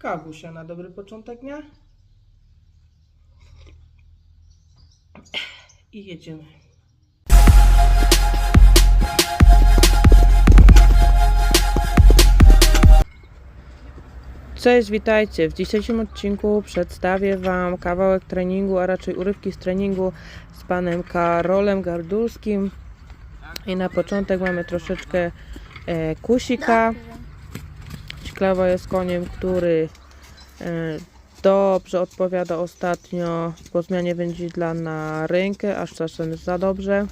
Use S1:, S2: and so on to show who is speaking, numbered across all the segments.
S1: Kawusia na dobry początek dnia. I jedziemy. Cześć, witajcie. W dzisiejszym odcinku przedstawię Wam kawałek treningu, a raczej urywki z treningu z panem Karolem Gardulskim. I na początek mamy troszeczkę e, kusika. Śklawa jest koniem, który e, dobrze odpowiada ostatnio po zmianie wędzidła na rękę, aż czasem za dobrze.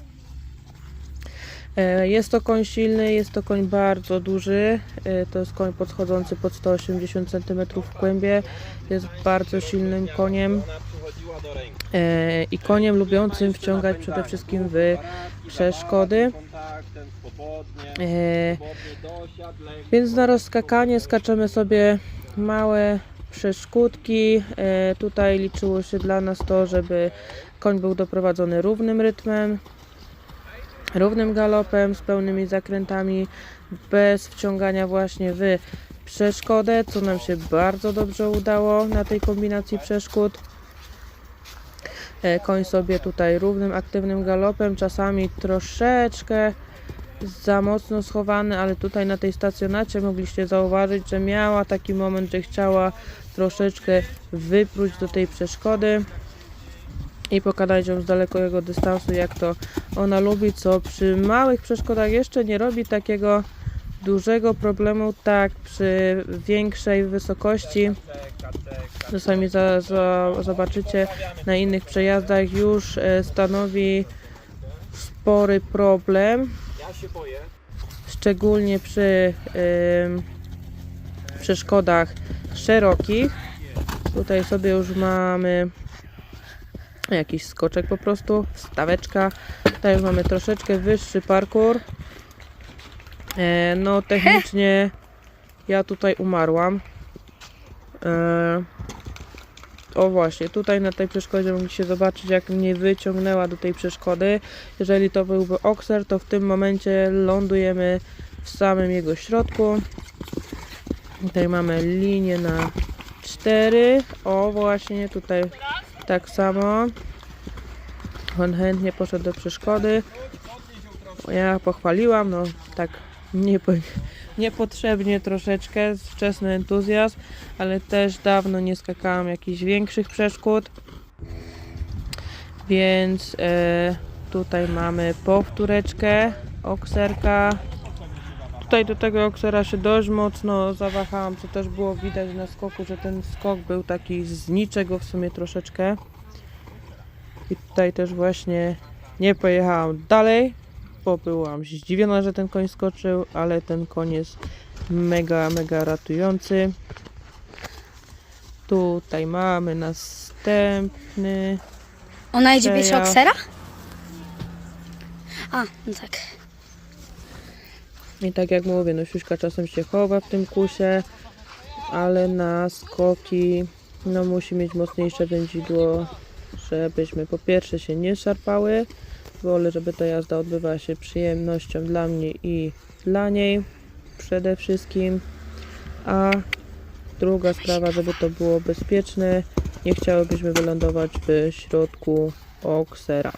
S1: E, Jest to koń silny, jest to koń bardzo duży. E, To jest koń podchodzący pod 180 cm w kłębie. Jest bardzo silnym koniem i koniem lubiącym wciągać przede wszystkim w przeszkody. E, Więc na rozskakanie skaczemy sobie małe przeszkódki. E, Tutaj liczyło się dla nas to, żeby koń był doprowadzony równym rytmem, równym galopem, z pełnymi zakrętami, bez wciągania właśnie w przeszkodę, co nam się bardzo dobrze udało na tej kombinacji przeszkód. E, Koń sobie tutaj równym, aktywnym galopem, czasami troszeczkę za mocno schowany, ale tutaj na tej stacjonacie mogliście zauważyć, że miała taki moment, że chciała troszeczkę wypróć do tej przeszkody i pokazać ją z dalekiego dystansu, jak to ona lubi, co przy małych przeszkodach jeszcze nie robi takiego dużego problemu, tak przy większej wysokości. Czasami za, za, zobaczycie na innych przejazdach już e, stanowi spory problem, szczególnie przy przeszkodach szerokich. Tutaj sobie już mamy jakiś skoczek po prostu, staweczka. Tutaj już mamy troszeczkę wyższy parkour. E, no technicznie ja tutaj umarłam. E, o właśnie, tutaj na tej przeszkodzie mogliście zobaczyć jak mnie wyciągnęła do tej przeszkody. Jeżeli to byłby okser, to w tym momencie lądujemy w samym jego środku. Tutaj mamy linię na 4. O właśnie, tutaj tak samo. On chętnie poszedł do przeszkody. Ja pochwaliłam, no tak niepo, niepotrzebnie troszeczkę, wczesny entuzjazm, ale też dawno nie skakałam jakichś większych przeszkód. Więc e, tutaj mamy powtóreczkę okserka. Tutaj do tego oksera się dość mocno zawahałam, co też było widać na skoku, że ten skok był taki z niczego w sumie troszeczkę. I tutaj też właśnie nie pojechałam dalej, byłam zdziwiona, że ten koń skoczył, ale ten koń jest mega, mega ratujący. Tutaj mamy następny.
S2: Ona idzie
S1: Serio?
S2: oksera? A, no tak.
S1: I tak jak mówię, no Siuśka czasem się chowa w tym kusie, ale na skoki no musi mieć mocniejsze wędzidło, żebyśmy po pierwsze się nie szarpały. Wolę, żeby ta jazda odbywała się przyjemnością dla mnie i dla niej przede wszystkim. A druga sprawa, żeby to było bezpieczne, nie chciałybyśmy wylądować w środku oksera.